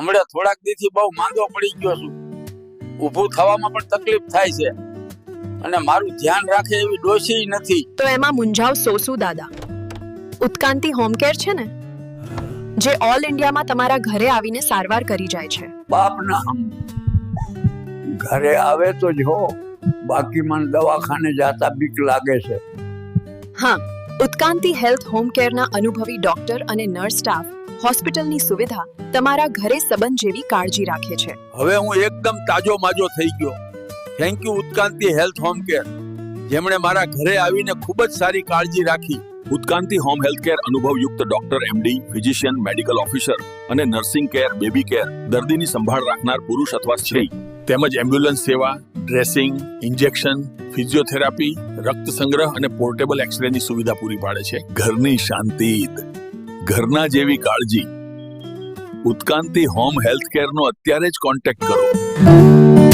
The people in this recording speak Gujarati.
હમણાં થોડાક દીથી બહુ માંદો પડી ગયો છું. ઊભું થવામાં પણ તકલીફ થાય છે. અને મારું ધ્યાન રાખે એવી ડોસી નથી. તો એમાં મુંજાવ સોસુ દાદા. ઉત્કાંતિ હોમ કેર છે ને? જે ઓલ ઇન્ડિયામાં તમારા ઘરે આવીને સારવાર કરી જાય છે. બાપ ના ઘરે આવે તો જો બાકી મને દવાખાને જાતા બીક લાગે છે. હા ઉત્કાંતિ હેલ્થ હોમ કેરના અનુભવી ડોક્ટર અને નર્સ સ્ટાફ હોસ્પિટલની સુવિધા તમારા ઘરે સંબંધ જેવી કાળજી રાખે છે. હવે હું એકદમ તાજો માજો થઈ ગયો. Thank you Utkanti health home care જેમણે મારા ઘરે આવીને ખૂબ જ સારી કાળજી રાખી. Utkanti home health care અનુભવયુક્ત doctor MD physician medical officer અને નર્સિંગ કેર બેબી કેર દર્દીની સંભાળ રાખનાર પુરુષ અથવા સ્ત્રી. તેમજ એમ્બ્યુલન્સ સેવા ડ્રેસિંગ ઇન્જેક્શન ફિઝિયોથેરાપી રક્ત સંગ્રહ અને પોર્ટેબલ એક્સરેની સુવિધા પૂરી પાડે છે. ઘરની શાંતિ ઘરના જેવી કાળજી. ઉત્કાંતિ હોમ હેલ્થ કેરનો અત્યારે જ કોન્ટેક્ટ કરો.